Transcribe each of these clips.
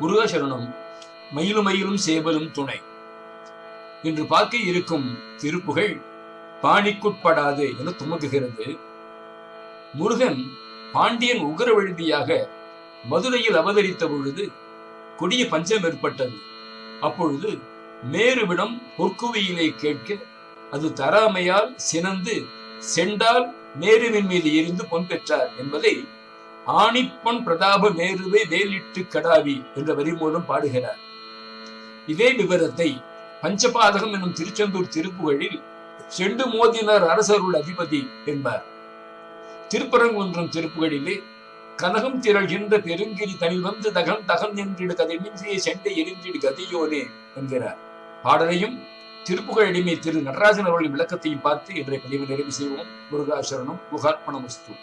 முருகசரணும் மயிலுமயிலும் மயிலும் சேவலும் துணை. இன்று பார்க்க இருக்கும் திருப்புகழ் பாணிக்குட்படாது என துமக்குகிறது முருகன் பாண்டியன் உகரவழுதியாக மதுரையில் அவதரித்த பொழுது கொடிய பஞ்சம் ஏற்பட்டது. அப்பொழுது மேருவிடம் பொற்குவியிலே கேட்க அது தராமையால் சினந்து செண்டால் மேருவின் மீது எரிந்து பொன் பெற்றார் என்பதை ஆணிப்பன் பிரதாப மேருவை வேலிட்டு கடாவி என்ற வரி மூலம் பாடுகிறார். இதே விவரத்தை பஞ்சபாதகம் என்னும் திருச்செந்தூர் திருப்புகழில் செண்டு மோதினர் அரசருள் அதிபதி என்பார். திருப்பரங்குன்றம் திருப்புகழிலே கனகம் திரள்கின்ற பெருங்கிரி தனி வந்து தகம் தகம் என்றிடு கதை மின்றிய செண்டை எரிந்திடு கதையோனே என்கிறார். பாடலையும் திருப்புகழ் அடிமை திரு நடராஜன் அவர்களின் விளக்கத்தையும் பார்த்து இன்றைய பதிவு நிறைவு செய்வோம். முருகாசரணம் முகார்ப்பணமஸ்து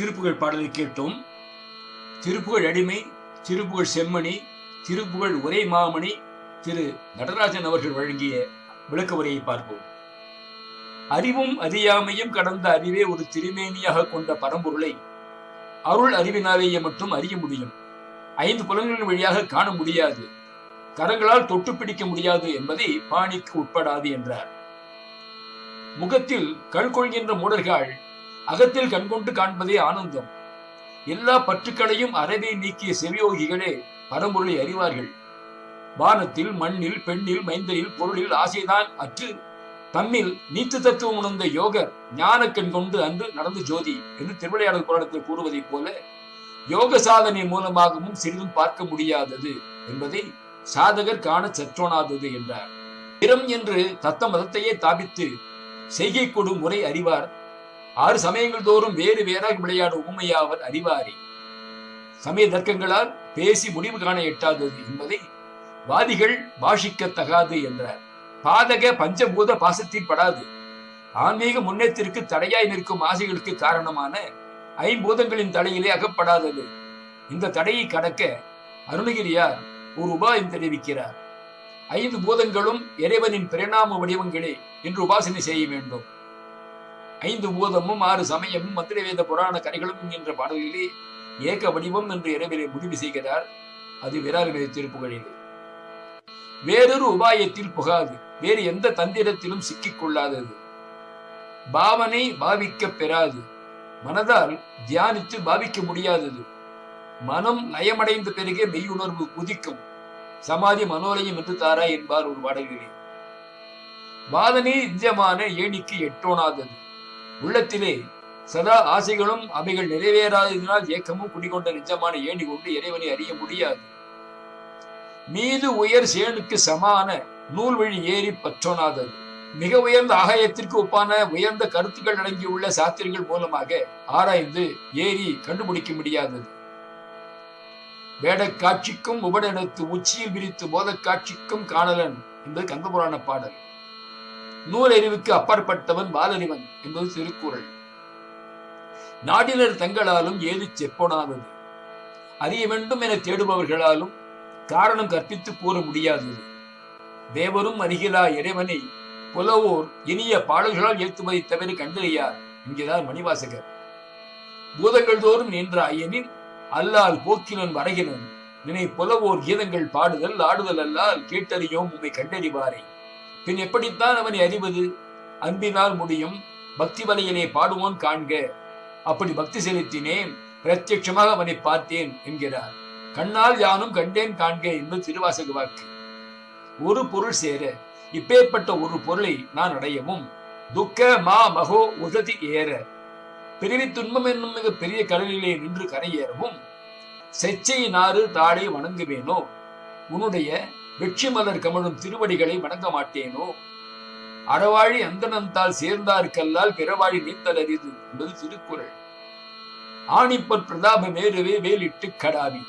திருப்புகழ் பாடலை கேட்டோம். திருப்புகழ் அடிமை திருப்புகழ் செம்மணி திருப்புகழ் உரை மாமணி திரு நடராஜன் அவர்கள் வழங்கிய விளக்க உரையை பார்ப்போம். அறிவும் அறியாமையும் கடந்த அறிவே ஒரு திருமேனியாக கொண்ட பரம்பொருளை அருள் அறிவினாலேயே மட்டும் அறிய முடியும். ஐந்து புலன்களின் வழியாக காண முடியாது. கரங்களால் தொட்டு பிடிக்க முடியாது என்பதை பாணிக்கு உட்படாது என்றார். முகத்தில் கண் கொள்கின்ற மூடர்கள் அகத்தில் கண்கொண்டு காண்பதே ஆனந்தம். எல்லா பற்றுக்களையும் அறவே நீக்கிய செவியோகிகளே பரம்பொருளை அறிவார்கள். வானத்தில் மண்ணில் பெண்ணில் மைந்தரில் பொருளில் ஆசைதான் அற்று தம்மில் நீத்து தத்துவம் உணர்ந்த யோகர் ஞான கண் கொண்டு அன்று நடந்து ஜோதி என்று திருவிளையாடல் புராணத்தில் கூறுவதைப் போல யோக சாதனை மூலமாகவும் சிறிதும் பார்க்க முடியாதது என்பதை சாதகர் காண சற்றோனாதது என்றார். பிறம் என்று தத்த மதத்தையே தாபித்து செய்கை கொடு முறை அறிவார். ஆறு சமயங்கள் தோறும் வேறு வேறாக விளையாடும் ஊமையாவர் அறிவாரே. சமய தர்க்கங்களால் பேசி முடிவு காண எட்டாதது என்பதை வாதிகள் பாஷிக்க தகாது என்றார். பாதக பஞ்சபூத பாசத்தில் படாது. ஆன்மீக முன்னேற்றத்திற்கு தடையாய் நிற்கும் ஆசைகளுக்கு காரணமான ஐம்பூதங்களின் தடையிலே அகப்படாதது. இந்த தடையை கடக்க அருணகிரியார் ஒரு உபாயம் தெரிவிக்கிறார். ஐந்து பூதங்களும் இறைவனின் பிரணாம வடிவங்களே என்று உபாசனை செய்ய வேண்டும். ஐந்து பூதமும் ஆறு சமயமும் மந்திரவேத புராண கரைகளும் என்ற பாடலிலே ஏக வடிவம் என்று இறைவனை முடிவு செய்கிறார். அது விராலிமதி திருப்புகழிலே வேறொரு உபாயத்தில் புகாது. வேறு எந்த தந்திரத்திலும் சிக்கிக் கொள்ளாதது. பாவனை பாவிக்க பெறாது. மனதால் தியானித்து பாவிக்க முடியாதது. மனம் நயமடைந்த பிறகே மெய்யுணர்வு குதிக்கும். சமாதி மனோலயம் என்று தாரா என்பார் ஒரு பாடல்களே வாதனே நிஜமான ஏணிக்கு எட்டோனாதது. உள்ளத்திலே சதா ஆசைகளும் அவைகள் நிறைவேறாததினால் ஏக்கமும் குடிகொண்ட நிஜமான ஏணி கொண்டு இறைவனை அறிய முடியாது. மீது உயர் சேனுக்கு சமான நூல் வழி ஏறி பற்றோனாதது மிக உயர்ந்த ஆகாயத்திற்கு ஒப்பான உயர்ந்த கருத்துக்கள் அடங்கியுள்ள சாத்திரங்கள் மூலமாக ஆராய்ந்து ஏறி கண்டுபிடிக்க முடியாதது. வேட காட்சிக்கும் உபநிடத்து உச்சியில் விரித்து போதக் காட்சிக்கும் காணலன் என்பது கந்தபுராண பாடல். நூலறிவுக்கு அப்பாற்பட்டவன் வாலறிவன் என்பது திருக்குறள். நாடினர் தங்களாலும் ஏது செப்பொனாதது அறிய வேண்டும் என தேடுபவர்களாலும் காரணம் கற்பித்து கூற முடியாதது. தேவரும் அருகிலா இறைவனை புலவோர் இனிய பாடல்களால் ஏற்றுவதை தவிர கண்டறியார் என்கிறார் மணிவாசகர். பூதங்கள் தோறும் நின்ற ஐயனின் அல்லால் போக்கினன் வரகினன் நினை புலவோர் கீதங்கள் பாடுதல் ஆடுதல் அல்லால் கேட்டறியோம் உம்மை கண்டறிவாரே. பின் எப்படித்தான் அவனை அறிவது? அன்பினால் முடியும். பக்தி வலையிலே பாடுவோன் காண்க. அப்படி பக்தி செலுத்தினேன். பிரத்யட்சமாக அவனை பார்த்தேன் என்கிறார். கண்ணால் யானும் கண்டேன் காண்க என்பது திருவாசக வாக்கு. ஒரு பொருள் சேர இப்பேற்பட்ட ஒரு பொருளை நான் அடையவும் துக்க மா மகோ உததி ஏற. பிறவி துன்பம் என்னும் மிக பெரிய கடலிலே நின்று கரையேறவும் செச்சை நாறு தாளை வணங்குவேனோ? உன்னுடைய வெற்றி மலர் கமழும் திருவடிகளை வணங்க மாட்டேனோ? அறவாழி அந்தனந்தால் சேர்ந்தார்கல்லால் பிறவாழி நீத்தல் அறிது என்பது திருக்குறள். ஆணிப்பற் பிரதாப மேருவே வேலிட்டு கடாவி.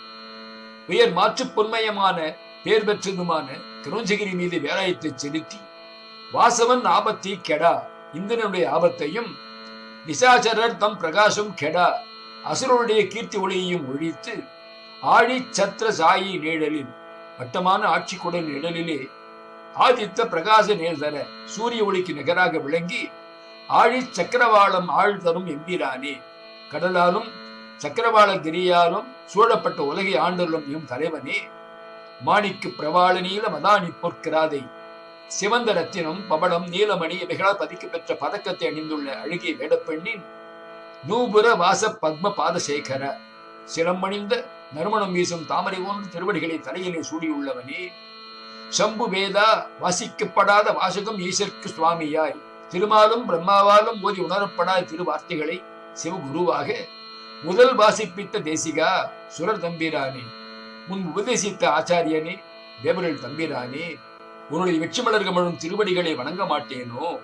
உயர் மாற்றுப் பொன்மயமான பேர் பெற்றதுமான கிருஞ்சகிரி மீது வேலாயத்தை செலுத்தி வாசவன் ஆபத்தை கெடா இந்திரனுடைய ஆபத்தையும் நிசாச்சரர் தம் பிரகாசம் கெடா அசுரனுடைய கீர்த்தி ஒளியையும் ஒழித்து ஆழி சத்திர சாயி நிழலில் வட்டமான ஆட்சி குடல் நிழலிலே ஆதித்த பிரகாச நேர்தர சூரிய ஒளிக்கு நிகராக விளங்கி ஆழி சக்கரவாளம் ஆழ் தரும் எம்பிரானே கடலாலும் சக்கரவாள கிரியாலும் சூழப்பட்ட உலகை ஆண்டருளும் எம் தலைவனே. மாணிக்கு பிரவாள நீல மதானி பொற்கிராதை சிவந்த ரத்தினம் பவளம் நீலமணி இவைகளால் பதிக்க பெற்ற பதக்கத்தை அணிந்துள்ள அழுகிய வேடப்பெண்ணின் நூபுர வாச பத்ம பாதசேகர சிரமணிந்த நறுமணம் வீசும் தாமரை போன்ற திருவடிகளை தலையிலே சூடியுள்ளவனே. சம்பு வேதா வாசிக்கப்படாத வாசகம் ஈசற்கு சுவாமியாய். திருமாலும் பிரம்மாவாலும் ஓதி உணரப்படாத திருவார்த்தைகளை சிவகுருவாக முதல் வாசிப்பித்த தேசிகா சுரர் தம்பிரானே. முன் உபதேசித்த ஆச்சாரியனே தேவர்கள் தம்பிரானே. உன்னுடைய வெற்றி மலர்கமழும் திருவடிகளை வணங்க மாட்டேனோ?